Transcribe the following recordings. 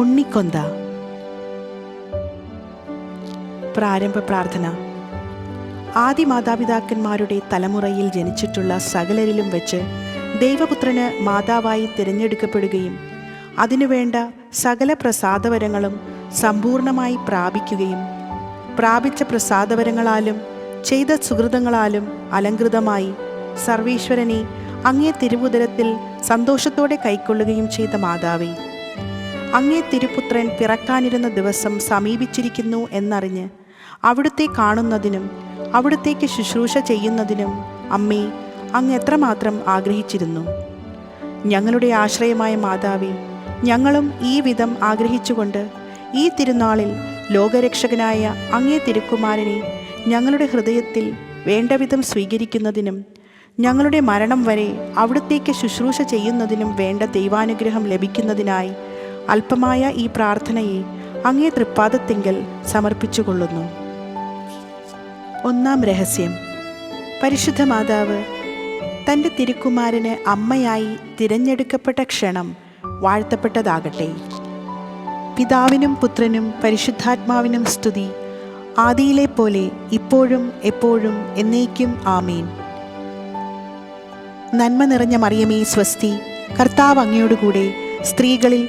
ഉണ്ണിക്കൊന്ത. പ്രാരംഭ പ്രാർത്ഥന. ആദി മാതാപിതാക്കന്മാരുടെ തലമുറയിൽ ജനിച്ചിട്ടുള്ള സകലരിലും വെച്ച് ദൈവപുത്രന് മാതാവായി തിരഞ്ഞെടുക്കപ്പെടുകയും അതിനുവേണ്ട സകല പ്രസാദവരങ്ങളും സമ്പൂർണമായി പ്രാപിക്കുകയും പ്രാപിച്ച പ്രസാദവരങ്ങളാലും ചെയ്ത സുഹൃതങ്ങളാലും അലങ്കൃതമായി സർവീശ്വരനെ അങ്ങേ തിരുവുദരത്തിൽ സന്തോഷത്തോടെ കൈക്കൊള്ളുകയും ചെയ്ത മാതാവേ. അങ്ങേ തിരുപുത്രൻ പിറക്കാനിരുന്ന ദിവസം സമീപിച്ചിരിക്കുന്നു എന്നറിഞ്ഞ് അവിടുത്തെ കാണുന്നതിനും അവിടുത്തേക്ക് ശുശ്രൂഷ ചെയ്യുന്നതിനും അമ്മേ അങ്ങ് എത്രമാത്രം ആഗ്രഹിച്ചിരുന്നു. ഞങ്ങളുടെ ആശ്രയമായ മാതാവേ ഞങ്ങളും ഈ വിധം ആഗ്രഹിച്ചുകൊണ്ട് ഈ തിരുനാളിൽ ലോകരക്ഷകനായ അങ്ങേ തിരുക്കുമാരനെ ഞങ്ങളുടെ ഹൃദയത്തിൽ വേണ്ടവിധം സ്വീകരിക്കുന്നതിനും ഞങ്ങളുടെ മരണം വരെ അവിടുത്തേക്ക് ശുശ്രൂഷ ചെയ്യുന്നതിനും വേണ്ട ദൈവാനുഗ്രഹം ലഭിക്കുന്നതിനായി അല്പമായ ഈ പ്രാർത്ഥനയെ അങ്ങേ തൃപ്പാദത്തിങ്കൽ സമർപ്പിച്ചുകൊള്ളുന്നു. ഒന്നാം രഹസ്യം. പരിശുദ്ധ മാതാവ് തന്റെ തിരുക്കുമാരന് അമ്മയായി തിരഞ്ഞെടുക്കപ്പെട്ട ക്ഷണം വാഴ്ത്തപ്പെട്ടതാകട്ടെ. പിതാവിനും പുത്രനും പരിശുദ്ധാത്മാവിനും സ്തുതി ആദിയിലെ പോലെ ഇപ്പോഴും എപ്പോഴും എന്നേക്കും ആമീൻ. നന്മ നിറഞ്ഞ മറിയമേ സ്വസ്തി കർത്താവ് അങ്ങയോടുകൂടെ സ്ത്രീകളിൽ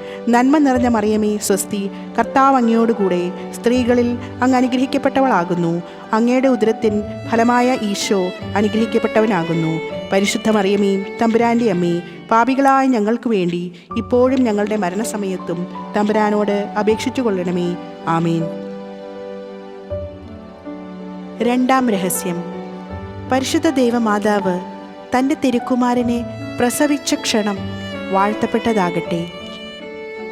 നന്മ നിറഞ്ഞ മറിയമേ സ്വസ്തി കർത്താവ് അങ്ങയോടുകൂടെ സ്ത്രീകളിൽ അങ്ങ് അനുഗ്രഹിക്കപ്പെട്ടവളാകുന്നു. അങ്ങയുടെ ഉദരത്തിൻ ഫലമായ ഈശോ അനുഗ്രഹിക്കപ്പെട്ടവനാകുന്നു. പരിശുദ്ധ മറിയമേ തമ്പുരാന്റെ അമ്മേ പാപികളായ ഞങ്ങൾക്ക് വേണ്ടി ഇപ്പോഴും ഞങ്ങളുടെ മരണസമയത്തും തമ്പുരാനോട് അപേക്ഷിച്ചു കൊള്ളണമേ. ആമേൻ. രണ്ടാം രഹസ്യം. പരിശുദ്ധ ദൈവമാതാവ് തന്റെ തിരുക്കുമാരനെ പ്രസവിച്ച ക്ഷണം വാഴ്ത്തപ്പെട്ടതാകട്ടെ.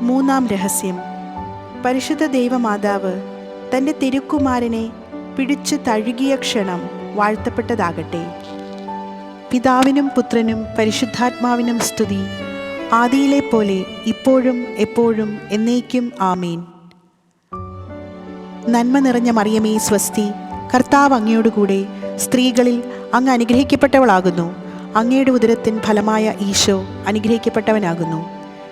മൂന്നാം രഹസ്യം. പരിശുദ്ധ ദൈവമാതാവ് തന്റെ തിരുക്കുമാരനെ പിടിച്ചു തഴുകിയ ക്ഷണം വാഴ്ത്തപ്പെട്ടതാകട്ടെ. പിതാവിനും പുത്രനും പരിശുദ്ധാത്മാവിനും സ്തുതി ആദിയിലെ പോലെ ഇപ്പോഴും എപ്പോഴും എന്നേക്കും ആമീൻ. നന്മ നിറഞ്ഞ മറിയമേ സ്വസ്തി കർത്താവ് അങ്ങയോടുകൂടെ സ്ത്രീകളിൽ അങ്ങ് അനുഗ്രഹിക്കപ്പെട്ടവളാകുന്നു. അങ്ങയുടെ ഉദരത്തിൻ ഫലമായ ഈശോ അനുഗ്രഹിക്കപ്പെട്ടവനാകുന്നു.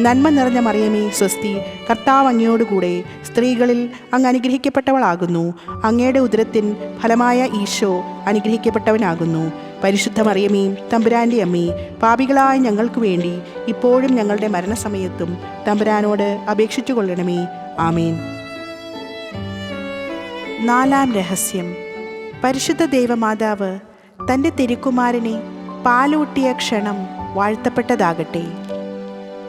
നന്മ നിറഞ്ഞ മറിയമേ സ്വസ്തി കർത്താവ് അങ്ങയോടുകൂടെ സ്ത്രീകളിൽ അങ്ങ് അനുഗ്രഹിക്കപ്പെട്ടവളാകുന്നു. അങ്ങയുടെ ഉദരത്തിൻ ഫലമായ ഈശോ അനുഗ്രഹിക്കപ്പെട്ടവനാകുന്നു. പരിശുദ്ധ മറിയമേ തമ്പുരാന്റെ അമ്മേ പാപികളായ ഞങ്ങൾക്ക് വേണ്ടി ഇപ്പോഴും ഞങ്ങളുടെ മരണസമയത്തും തമ്പുരാനോട് അപേക്ഷിച്ചു കൊള്ളണമേ. ആമേൻ. നാലാം രഹസ്യം. പരിശുദ്ധ ദേവമാതാവ് തന്റെ തിരുക്കുമാരനെ പാലൂട്ടിയ ക്ഷണം വാഴ്ത്തപ്പെട്ടതാകട്ടെ.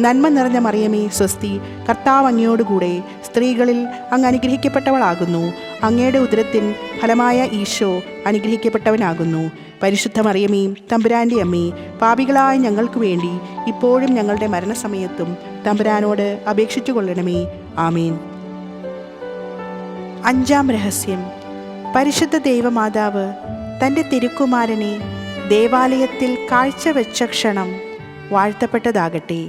നന്മ നിറഞ്ഞ മറിയമേ സ്വസ്തി കർത്താവ് അങ്ങയോടുകൂടെ സ്ത്രീകളിൽ അങ്ങ് അനുഗ്രഹിക്കപ്പെട്ടവളാകുന്നു. അങ്ങയുടെ ഉദരത്തിൻ ഫലമായ ഈശോ അനുഗ്രഹിക്കപ്പെട്ടവനാകുന്നു. പരിശുദ്ധ മറിയമേ തമ്പുരാന്റെ അമ്മേ പാപികളായ ഞങ്ങൾക്ക് വേണ്ടി ഇപ്പോഴും ഞങ്ങളുടെ മരണസമയത്തും തമ്പുരാനോട് അപേക്ഷിച്ചു കൊള്ളണമേ. ആമീൻ. അഞ്ചാം രഹസ്യം. പരിശുദ്ധ ദൈവമാതാവ് തന്റെ തിരുക്കുമാരനെ ദേവാലയത്തിൽ കാഴ്ചവെച്ച ക്ഷണം വാഴ്ത്തപ്പെട്ടതാകട്ടെ.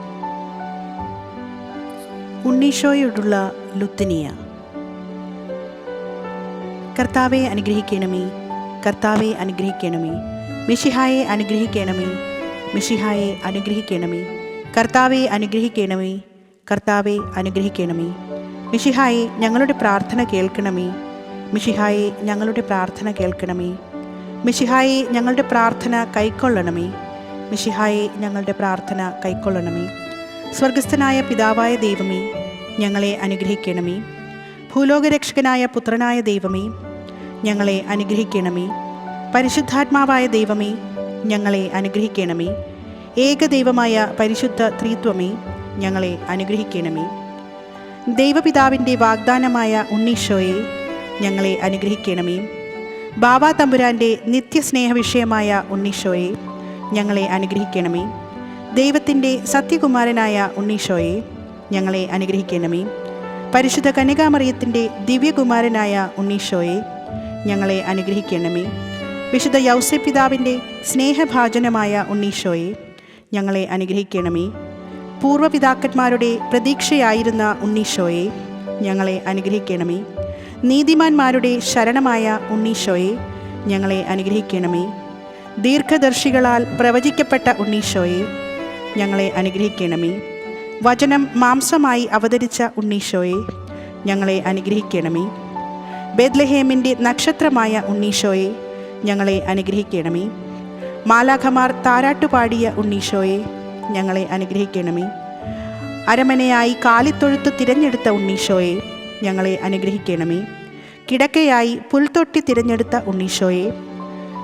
ഉണ്ണീശോയോടുള്ള ലുത്തിനിയ. കർത്താവെ അനുഗ്രഹിക്കണമേ കർത്താവെ അനുഗ്രഹിക്കണമേ മിഷിഹായെ അനുഗ്രഹിക്കണമേ മിഷിഹായെ അനുഗ്രഹിക്കണമേ കർത്താവെ അനുഗ്രഹിക്കണമേ കർത്താവെ അനുഗ്രഹിക്കണമേ. മിഷിഹായെ ഞങ്ങളുടെ പ്രാർത്ഥന കേൾക്കണമേ മിഷിഹായെ ഞങ്ങളുടെ പ്രാർത്ഥന കേൾക്കണമേ. മിഷിഹായെ ഞങ്ങളുടെ പ്രാർത്ഥന കൈക്കൊള്ളണമേ മിഷിഹായെ ഞങ്ങളുടെ പ്രാർത്ഥന കൈക്കൊള്ളണമേ. സ്വർഗസ്ഥനായ പിതാവായ ദൈവമേ ഞങ്ങളെ അനുഗ്രഹിക്കണമേ. ഭൂലോകരക്ഷകനായ പുത്രനായ ദൈവമേ ഞങ്ങളെ അനുഗ്രഹിക്കണമേ. പരിശുദ്ധാത്മാവായ ദൈവമേ ഞങ്ങളെ അനുഗ്രഹിക്കണമേ. ഏകദൈവമായ പരിശുദ്ധ ത്രിത്വമേ ഞങ്ങളെ അനുഗ്രഹിക്കണമേ. ദൈവപിതാവിന്റെ വാഗ്ദാനമായ ഉണ്ണീശോയെ ഞങ്ങളെ അനുഗ്രഹിക്കണമേ. ബാബാ തമ്പുരാന്റെ നിത്യസ്നേഹ വിഷയമായ ഉണ്ണീശോയെ ഞങ്ങളെ അനുഗ്രഹിക്കണമേ. ദൈവത്തിന്റെ സത്യകുമാരനായ ഉണ്ണീഷോയെ ഞങ്ങളെ അനുഗ്രഹിക്കണമേ. പരിശുദ്ധ കന്യകാമറിയത്തിന്റെ ദിവ്യകുമാരനായ ഉണ്ണീഷോയെ ഞങ്ങളെ അനുഗ്രഹിക്കണമേ. വിശുദ്ധ യൗസപിതാവിന്റെ സ്നേഹഭാജനമായ ഉണ്ണീഷോയെ ഞങ്ങളെ അനുഗ്രഹിക്കണമേ. പൂർവപിതാക്കന്മാരുടെ പ്രതീക്ഷയായിരുന്ന ഉണ്ണീഷോയെ ഞങ്ങളെ അനുഗ്രഹിക്കണമേ. നീതിമാന്മാരുടെ ശരണമായ ഉണ്ണീഷോയെ ഞങ്ങളെ അനുഗ്രഹിക്കണമേ. ദീർഘദർശികളാൽ പ്രവചിക്കപ്പെട്ട ഉണ്ണീശോയെ ഞങ്ങളെ അനുഗ്രഹിക്കണമേ. വചനം മാംസമായി അവതരിച്ച ഉണ്ണീശോയെ ഞങ്ങളെ അനുഗ്രഹിക്കണമേ. ബേദ്ലഹേമിന്റെ നക്ഷത്രമായ ഉണ്ണീശോയെ ഞങ്ങളെ അനുഗ്രഹിക്കണമേ. മാലാഖമാർ താരാട്ടുപാടിയ ഉണ്ണീശോയെ ഞങ്ങളെ അനുഗ്രഹിക്കണമേ. അരമനയായി കാലിത്തൊഴുത്ത് തിരഞ്ഞെടുത്ത ഉണ്ണീശോയെ ഞങ്ങളെ അനുഗ്രഹിക്കണമേ. കിടക്കയായി പുൽത്തൊട്ടി തിരഞ്ഞെടുത്ത ഉണ്ണീശോയെ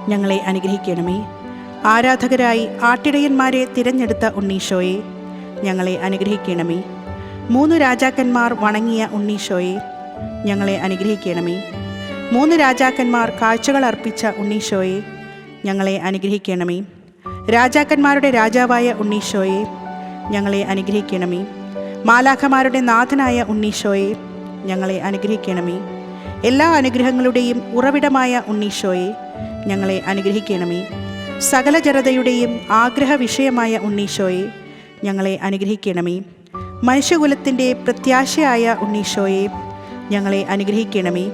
ഞങ്ങളെ അനുഗ്രഹിക്കണമേ. ആരാധകരായി ആട്ടിടയന്മാരെ തിരഞ്ഞെടുത്ത ഉണ്ണീശോയെ ഞങ്ങളെ അനുഗ്രഹിക്കണമേ. മൂന്ന് രാജാക്കന്മാർ വണങ്ങിയ ഉണ്ണീശോയെ ഞങ്ങളെ അനുഗ്രഹിക്കണമേ. മൂന്ന് രാജാക്കന്മാർ കാഴ്ചകൾ അർപ്പിച്ച ഉണ്ണീശോയെ ഞങ്ങളെ അനുഗ്രഹിക്കണമേ. രാജാക്കന്മാരുടെ രാജാവായ ഉണ്ണീശോയെ ഞങ്ങളെ അനുഗ്രഹിക്കണമേ. മാലാഖമാരുടെ നാഥനായ ഉണ്ണീശോയെ ഞങ്ങളെ അനുഗ്രഹിക്കണമേ. എല്ലാ അനുഗ്രഹങ്ങളുടെയും ഉറവിടമായ ഉണ്ണീശോയെ ഞങ്ങളെ അനുഗ്രഹിക്കണമേ. സകല ജനതയുടെയും ആഗ്രഹ വിഷയമായ ഉണ്ണീശോയെ ഞങ്ങളെ അനുഗ്രഹിക്കണമേ. മനുഷ്യകുലത്തിന്റെ പ്രത്യാശയായ ഉണ്ണീശോയെ ഞങ്ങളെ അനുഗ്രഹിക്കണമേ.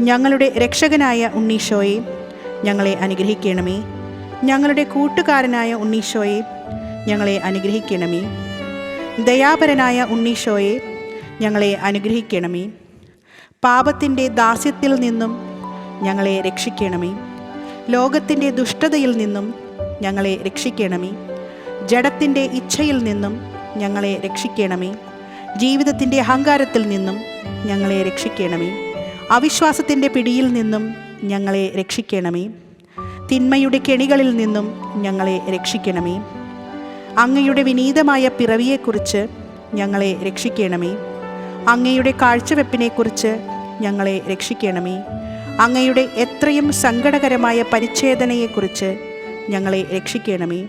ഞങ്ങളുടെ രക്ഷകനായ ഉണ്ണീശോയെ ഞങ്ങളെ അനുഗ്രഹിക്കണമേ. ഞങ്ങളുടെ കൂട്ടുകാരനായ ഉണ്ണീശോയെ ഞങ്ങളെ അനുഗ്രഹിക്കണമേ. ദയാപരനായ ഉണ്ണീശോയെ ഞങ്ങളെ അനുഗ്രഹിക്കണമേ. പാപത്തിന്റെ ദാസ്യത്തിൽ നിന്നും ഞങ്ങളെ രക്ഷിക്കണമേ. ലോകത്തിന്റെ ദുഷ്ടതയിൽ നിന്നും ഞങ്ങളെ രക്ഷിക്കണമേ. ജഡത്തിന്റെ ഇച്ഛയിൽ നിന്നും ഞങ്ങളെ രക്ഷിക്കണമേ. ജീവിതത്തിന്റെ അഹങ്കാരത്തിൽ നിന്നും ഞങ്ങളെ രക്ഷിക്കണമേ. അവിശ്വാസത്തിന്റെ പിടിയിൽ നിന്നും ഞങ്ങളെ രക്ഷിക്കണമേ. തിന്മയുടെ കെണികളിൽ നിന്നും ഞങ്ങളെ രക്ഷിക്കണമേ. അങ്ങയുടെ വിനീതമായ പിറവിയെക്കുറിച്ച് ഞങ്ങളെ രക്ഷിക്കണമേ. അങ്ങയുടെ കാഴ്ചവെപ്പിനെക്കുറിച്ച് ഞങ്ങളെ രക്ഷിക്കണമേ. അങ്ങയുടെ എത്രയും സങ്കടകരമായ പരിച്ഛേദനയെക്കുറിച്ച് ഞങ്ങളെ രക്ഷിക്കണമേ.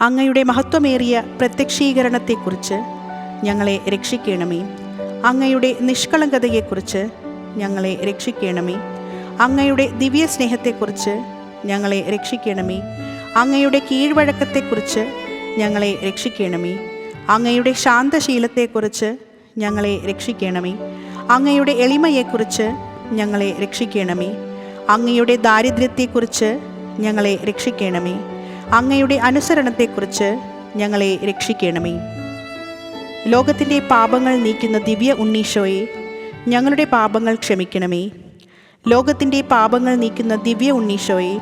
അങ്ങയുടെ മഹത്വമേറിയ പ്രത്യക്ഷീകരണത്തെക്കുറിച്ച് ഞങ്ങളെ രക്ഷിക്കണമേ. അങ്ങയുടെ നിഷ്കളങ്കതയെക്കുറിച്ച് ഞങ്ങളെ രക്ഷിക്കണമേ. അങ്ങയുടെ ദിവ്യ സ്നേഹത്തെക്കുറിച്ച് ഞങ്ങളെ രക്ഷിക്കണമേ. അങ്ങയുടെ കീഴ്വഴക്കത്തെക്കുറിച്ച് ഞങ്ങളെ രക്ഷിക്കണമേ. അങ്ങയുടെ ശാന്തശീലത്തെക്കുറിച്ച് ഞങ്ങളെ രക്ഷിക്കണമേ. അങ്ങയുടെ എളിമയെക്കുറിച്ച് ഞങ്ങളെ രക്ഷിക്കണമേ. അങ്ങയുടെ ദാരിദ്ര്യത്തെക്കുറിച്ച് ഞങ്ങളെ രക്ഷിക്കണമേ. അങ്ങയുടെ അനുസരണത്തെക്കുറിച്ച് ഞങ്ങളെ രക്ഷിക്കണമേ. ലോകത്തിന്റെ പാപങ്ങൾ നീക്കുന്ന ദിവ്യ ഉണ്ണീശോയെ ഞങ്ങളുടെ പാപങ്ങൾ ക്ഷമിക്കണമേ. ലോകത്തിന്റെ പാപങ്ങൾ നീക്കുന്ന ദിവ്യ ഉണ്ണീശോയെ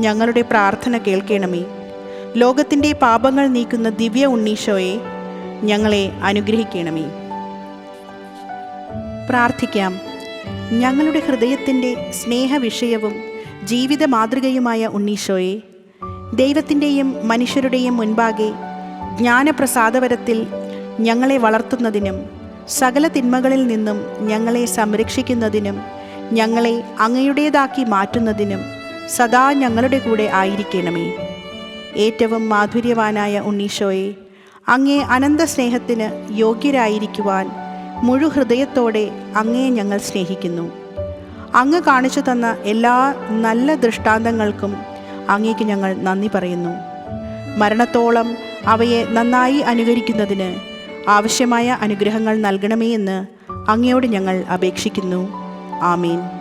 ഞങ്ങളുടെ പ്രാർത്ഥന കേൾക്കണമേ. ലോകത്തിന്റെ പാപങ്ങൾ നീക്കുന്ന ദിവ്യ ഉണ്ണീശോയെ ഞങ്ങളെ അനുഗ്രഹിക്കണമേ. പ്രാർത്ഥിക്കാം. ഞങ്ങളുടെ ഹൃദയത്തിന്റെ സ്നേഹവിഷയവും ജീവിത മാതൃകയുമായ ഉണ്ണീശോയെ ദൈവത്തിന്റെയും മനുഷ്യരുടെയും മുൻപാകെ ജ്ഞാനപ്രസാദപരത്തിൽ ഞങ്ങളെ വളർത്തുന്നതിനും സകല തിന്മകളിൽ നിന്നും ഞങ്ങളെ സംരക്ഷിക്കുന്നതിനും ഞങ്ങളെ അങ്ങയുടേതാക്കി മാറ്റുന്നതിനും സദാ ഞങ്ങളുടെ കൂടെ ആയിരിക്കണമേ. ഏറ്റവും മാധുര്യവാനായ ഉണ്ണീശോയെ അങ്ങേ അനന്ത സ്നേഹത്തിന് യോഗ്യരായിരിക്കുവാൻ മുഴുഹൃദയത്തോടെ അങ്ങയെ ഞങ്ങൾ സ്നേഹിക്കുന്നു. അങ്ങ് കാണിച്ചു തന്ന എല്ലാ നല്ല ദൃഷ്ടാന്തങ്ങൾക്കും അങ്ങേക്ക് ഞങ്ങൾ നന്ദി പറയുന്നു. മരണത്തോളം അവയെ നന്നായി അനുകരിക്കുന്നതിന് ആവശ്യമായ അനുഗ്രഹങ്ങൾ നൽകണമേ എന്ന് അങ്ങയോട് ഞങ്ങൾ അപേക്ഷിക്കുന്നു. ആമീൻ.